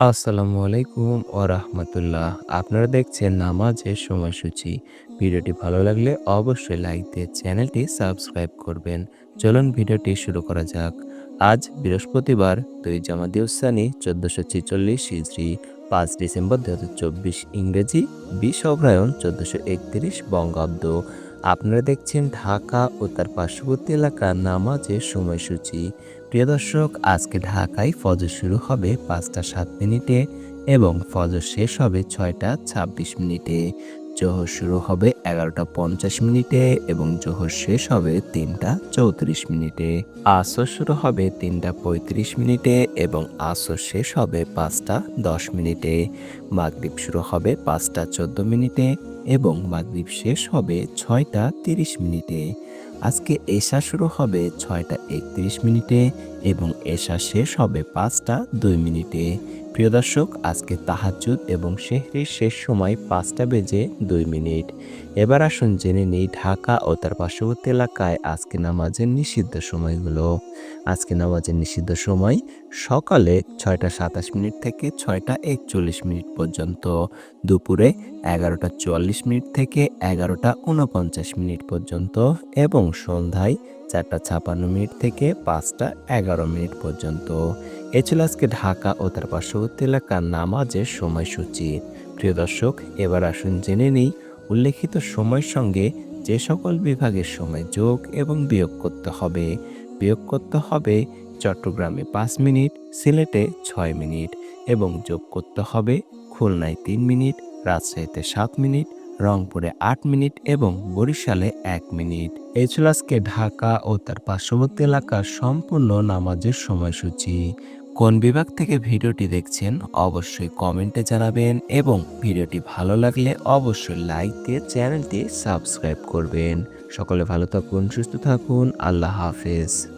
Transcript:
আসসালামু আলাইকুম ও রাহমাতুল্লাহ। আপনারা দেখছেন নামাজের সময়সূচি। ভিডিওটি ভালো লাগলে অবশ্যই লাইক দিয়ে চ্যানেলটি সাবস্ক্রাইব করবেন। চলুন ভিডিওটি শুরু করা যাক। আজ বৃহস্পতিবার, দুই জামাদিউসানি চোদ্দোশো ছেচল্লিশ হিজড়ি পাঁচ ডিসেম্বর দু হাজার চব্বিশ ইংরেজি, বিশ অগ্রায়ণ চোদ্দোশো একত্রিশ বঙ্গাব্দ। আপনারা দেখছেন ঢাকা ও তার পার্শ্ববর্তী এলাকার নামাজের সময়সূচি। প্রিয় দর্শক, আজকে ঢাকায় ফজর শুরু হবে পাঁচটা সাত মিনিটে এবং ফজর শেষ হবে ছয়টা ছাব্বিশ মিনিটে। জোহর শুরু হবে এগারোটা পঞ্চাশ মিনিটে এবং জোহর শেষ হবে তিনটা চৌত্রিশ মিনিটে। আসর শুরু হবে তিনটা পঁয়ত্রিশ মিনিটে এবং আসর শেষ হবে পাঁচটা দশ মিনিটে। মাগরিব শুরু হবে পাঁচটা চোদ্দ মিনিটে এবং মাগরিব শেষ হবে ছয়টা তিরিশ মিনিটে। আজকে এশা শুরু হবে ছয়টা একত্রিশ মিনিটে এবং এশা শেষ হবে পাঁচটা দুই মিনিটে। প্রিয় দর্শক, আজকে তাহাজুদ এবং শেহরির শেষ সময় পাঁচটা বেজে দুই মিনিট। এবার আসুন জেনে নিই ঢাকা ও তার পার্শ্ববর্তী এলাকায় আজকে নামাজের নিষিদ্ধ সময়গুলো। আজকে নামাজের নিষিদ্ধ সময় সকালে ছয়টা সাতাশ মিনিট থেকে ছয়টা একচল্লিশ মিনিট পর্যন্ত, দুপুরে এগারোটা চুয়াল্লিশ মিনিট থেকে এগারোটা উনপঞ্চাশ মিনিট পর্যন্ত এবং সন্ধ্যায় চারটা ছাপান্ন মিনিট থেকে পাঁচটা এগারো মিনিট পর্যন্ত। এ ছিল আজকে ঢাকা ও তার পার্শ্ববর্তী এলাকার নামাজের সময়সূচি। প্রিয় দর্শক, এবার আসুন জেনে নিই উল্লেখিত সময়ের সঙ্গে যে সকল বিভাগের সময় যোগ এবং বিয়োগ করতে হবে। বিয়োগ করতে হবে চট্টগ্রামে পাঁচ মিনিট, সিলেটে ছয় মিনিট এবং যোগ করতে হবে খুলনায় তিন মিনিট, রাজশাহীতে সাত মিনিট রংপুরে আট মিনিট এবং বরিশালে এক মিনিট। এই ছিল আজকে ঢাকা ও তার পার্শ্ববর্তী এলাকার সম্পূর্ণ নামাজের সময়সূচি। কোন বিভাগ থেকে ভিডিওটি দেখছেন অবশ্যই কমেন্টে জানাবেন এবং ভিডিওটি ভালো লাগলে অবশ্যই লাইক দিয়ে চ্যানেলটি সাবস্ক্রাইব করবেন। সকলে ভালো থাকুন, সুস্থ থাকুন, আল্লাহ হাফেজ।